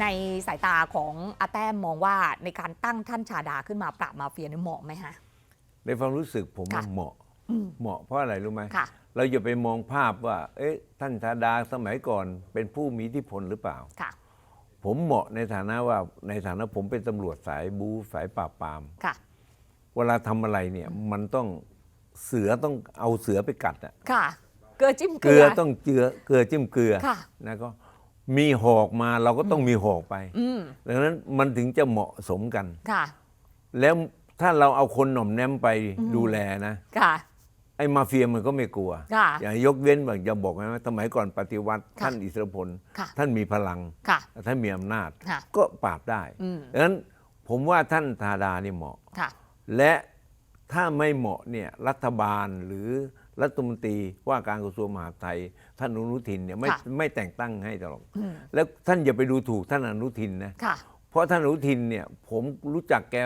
ในสายตาของอาแต้มมองว่าในการตั้งท่านชาดาขึ้นมาปราบมาเฟียเนี่ยเหมาะไหมฮะ ในความรู้สึกผมว่าค่ะเหมาะอืมเหมาะเพราะอะไรรู้ไหมค่ะ เราอย่าไปมองภาพว่า เอ๊ะ ท่านธาดาสมัยก่อนเป็นผู้มีอิทธิพลหรือเปล่า ค่ะ ผมเหมาะในฐานะว่าในฐานะผมเป็นตำรวจสายบูสายปราบปราม ค่ะ เวลาทำอะไรเนี่ยมันต้องเสือต้องเอาเสือไปกัดอะค่ะ เกลือจิ้มเกเกลืลืออ ต้องเจือเกลือจิ้มเกลือค่ะ นะก็ มีหอกมาเราก็ต้องมีหอกไป อืมดังนั้นมันถึงจะเหมาะสมกัน ค่ะ แล้วถ้าเราเอาคนหน่อมแนมไปดูแลนะ ค่ะ ไอ้มาเฟียมันก็ไม่กลัว ค่ะอย่างยกเว้นแบบจะบอกนะว่าสมัยก่อนปฏิวัติค่ะท่านอิสรพล ค่ะ ท่านมีพลัง ค่ะ ท่านมีอำนาจ ค่ะ ก็ปราบได้อืม ดังนั้นผมว่าท่านธาดานี่เหมาะ ค่ะ และถ้าไม่เหมาะเนี่ยรัฐบาลหรือ รัฐมนตรีว่าการกระทรวงมหาดไทย ท่านอนุทินเนี่ยไม่ค่ะไม่แต่งตั้งให้หรอกอืมแล้วท่านอย่าไปดูถูกท่านอนุทินนะค่ะ เพราะท่านอนุทินเนี่ยผมรู้จักแก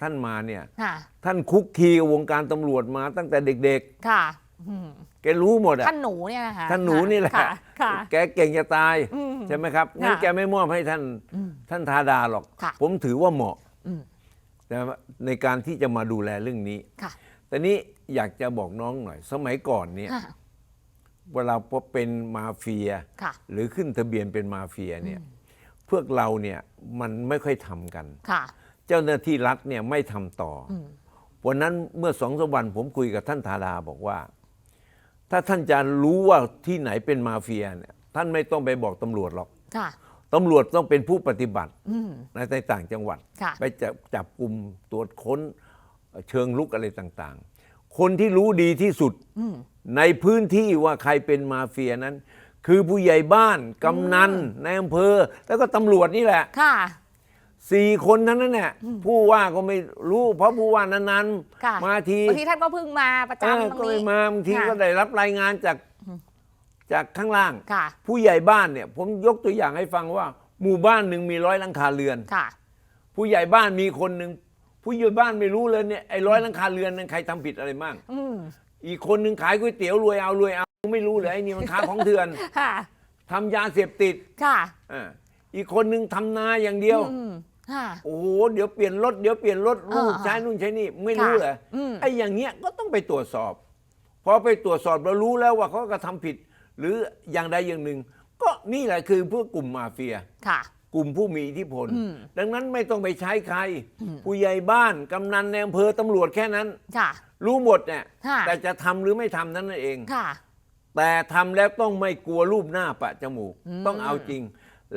ท่านมาเนี่ยค่ะ ท่านคุกคีกับวงการตำรวจมาตั้งแต่เด็กค่ะอืมๆ แกรู้หมดอะ ท่านหนูเนี่ยนะคะท่านหนูนี่แหละ ค่ะค่ะ แกเก่งจะตาย อืมใช่ไหมครับ งั้นค่ะแกไม่มอบให้ท่านอืมท่านธาดาหรอก ค่ะผมถือว่าเหมาะอืม แต่ว่าในการที่จะมาดูแลเรื่องนี้ ค่ะ แต่นี้อยากจะบอกน้องหน่อย สมัยก่อนเนี่ยค่ะ เวลาพอเป็นมาเฟีย ค่ะ หรือขึ้นทะเบียนเป็นมาเฟียเนี่ยพวกเราเนี่ยมันไม่ค่อยทำกัน ค่ะ เจ้าหน้าที่รัฐเนี่ยไม่ทำต่ออมวันนั้นเมื่อสองสามวันผมคุยกับท่านธาดาบอกว่า ถ้าท่านจะรู้ว่าที่ไหนเป็นมาเฟียเนี่ยท่านไม่ต้องไปบอกตำรวจหรอกค่ะ ตำรวจต้องเป็นผู้ปฏิบัติอืมในต่างจังหวัด ค่ะ ไปจับจับกลุ่มตรวจค้น เชิงลุกอะไรต่างๆ คนที่รู้ดีที่สุดอืมในพื้นที่ว่าใครเป็นมาเฟียนั้น คือผู้ใหญ่บ้านกำนันในอำเภอ แล้วก็ตำรวจนี่แหละค่ะสี่คนนั้นนั่นแหละผู้ว่าก็ไม่รู้ เพราะผู้ว่านานค่ะๆมาทีบางทีท่านก็เพิ่งมาประเออจำตรงก็นี้ไม่มาบางทีค่ะก็ได้รับรายงานจากจากข้างล่างค่ะผู้ใหญ่บ้านเนี่ย ผมยกตัวอย่างให้ฟังว่า หมู่บ้านหนึ่งมีร้อยหลังคาเรือนค่ะผู้ใหญ่บ้านมีคนหนึ่ง ผู้ใหญ่บ้านไม่รู้เลยเนี่ยไอ้ร้อยหลังคาเรือนนั้นใครทำผิดอะไรมั่งอืมอีกคนหนึ่งขายก๋วยเตี๋ยวรวยเอารวยเอาไม่รู้เลยไอ้นี่มันค้าของเถื่อนค่ะ ทำยาเสพติดค่ะอ่าอีกคนหนึ่งทำนาอย่างเดียว อืมค่ะ โอ้โหเดี๋ยวเปลี่ยนรถเดี๋ยวเปลี่ยนรถลูกเออใช้นู่นใช้นี่ไม่รู้ค่ะเหรออืม ไอ้อย่างเงี้ยก็ต้องไปตรวจสอบพอไปตรวจสอบเรารู้แล้วว่าเขากระทำผิด หรืออย่างใดอย่างหนึ่ง ก็นี่แหละคือพวกกลุ่มมาเฟีย ค่ะ กลุ่มผู้มีอิทธิพลอืมดังนั้นไม่ต้องไปใช้ใคร ผู้ใหญ่บ้านกำนันในอำเภอตำรวจแค่นั้น ค่ะ รู้หมดเนี่ยค่ะแต่จะทำหรือไม่ทำนั้นนั่นเอง ค่ะ แต่ทำแล้วต้องไม่กลัวรูปหน้าปะจมูกอืมต้องเอาจริง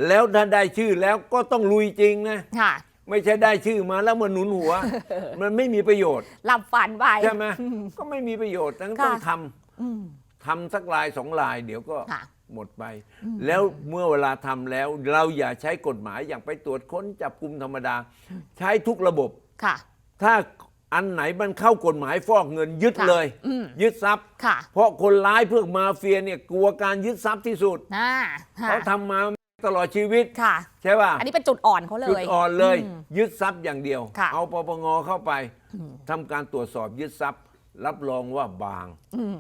แล้วถ้าได้ชื่อแล้วก็ต้องลุยจริงนะ ค่ะ ไม่ใช่ได้ชื่อมาแล้วมาหนุนหัว มันไม่มีประโยชน์หลับฝันไป ใช่ไหมก็ไม่มีประโยชน์ต้องค่ะต้องทอืมำทำสักลายสองลาย เดี๋ยวก็ ค่ะ หมดไป แล้วเมื่อเวลาทำแล้ว เราอย่าใช้กฎหมายอย่างไปตรวจค้นจับกลุ่มธรรมดา ใช้ทุกระบบค่ะ ถ้าอันไหนมันเข้ากฎหมายฟอกเงินยึดค่ะเลยอืมยึดทรัพย์ค่ะเพราะคนร้ายพวกมาเฟียเนี่ยกลัวการยึดทรัพย์ที่สุดน่าค่ะเขาทำมาตลอดชีวิตค่ะใช่ป่ะอันนี้เป็นจุดอ่อนเขาเลยจุดอ่อนเลยอืมยึดทรัพย์อย่างเดียวค่ะเอาปปงเข้าไปทำการตรวจสอบยึดทรัพย์ รับรองว่าบางอืม